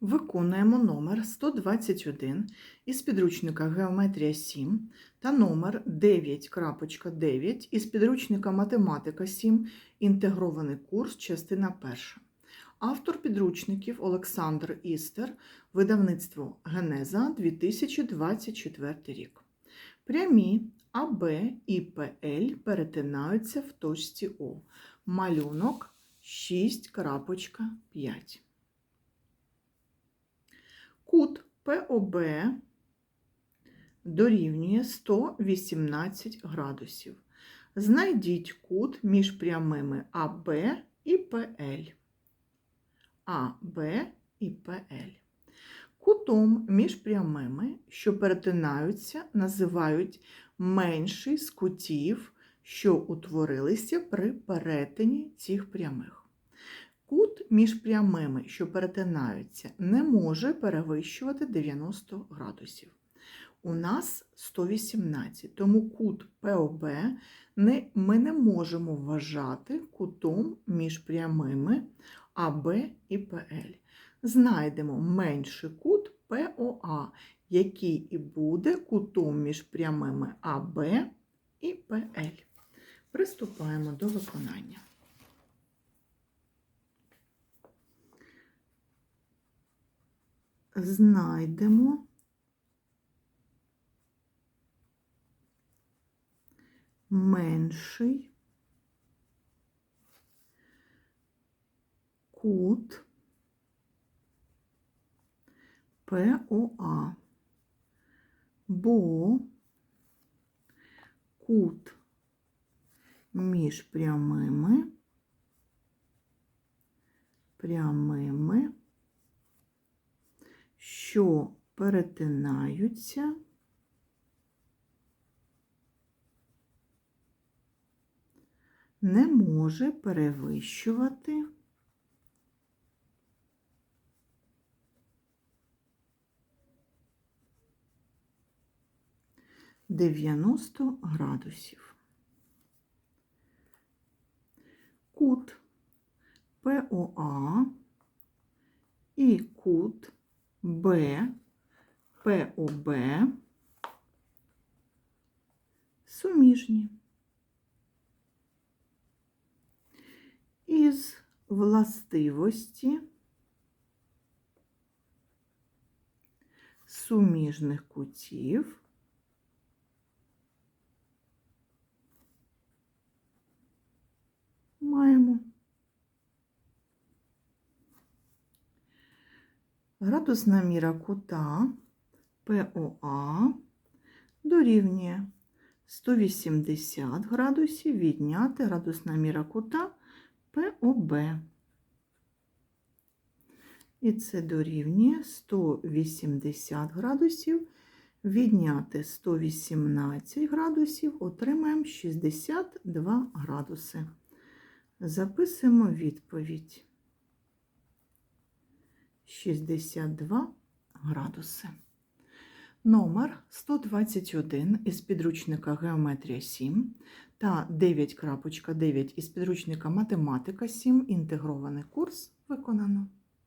Виконуємо номер 121 із підручника Геометрія 7 та номер 9.9 із підручника Математика 7. Інтегрований курс, частина 1. Автор підручників Олександр Істер, видавництво Генеза 2024 рік. Прямі АБ і ПЛ перетинаються в точці О. Малюнок 6.5. Кут ПОБ дорівнює 118 градусів. Знайдіть кут між прямими АБ і ПЛ. АБ і ПЛ. Кутом між прямими, що перетинаються, називають менший з кутів, що утворилися при перетині цих прямих. Кут між прямими, що перетинаються, не може перевищувати 90 градусів. У нас 118, тому кут ПОБ не, ми не можемо вважати кутом між прямими АБ і ПЛ. Знайдемо менший кут ПОА, який і буде кутом між прямими АБ і ПЛ. Приступаємо до виконання. Знайдемо. Менший кут ПОА, бо кут між прямими прямими, що перетинаються не може перевищувати дев'яносто градусів. Кут ПОА і кут Б ПОБ суміжні. Із властивості суміжних кутів градусна міра кута ПОА дорівнює 180 градусів відняти градусна міра кута ПОБ. І це дорівнює 180 градусів. Відняти 118 градусів, отримаємо 62 градуси. Записуємо відповідь. 62 градуси. Номер 121 із підручника Геометрія 7 та 9.9 із підручника Математика 7. Інтегрований курс виконано.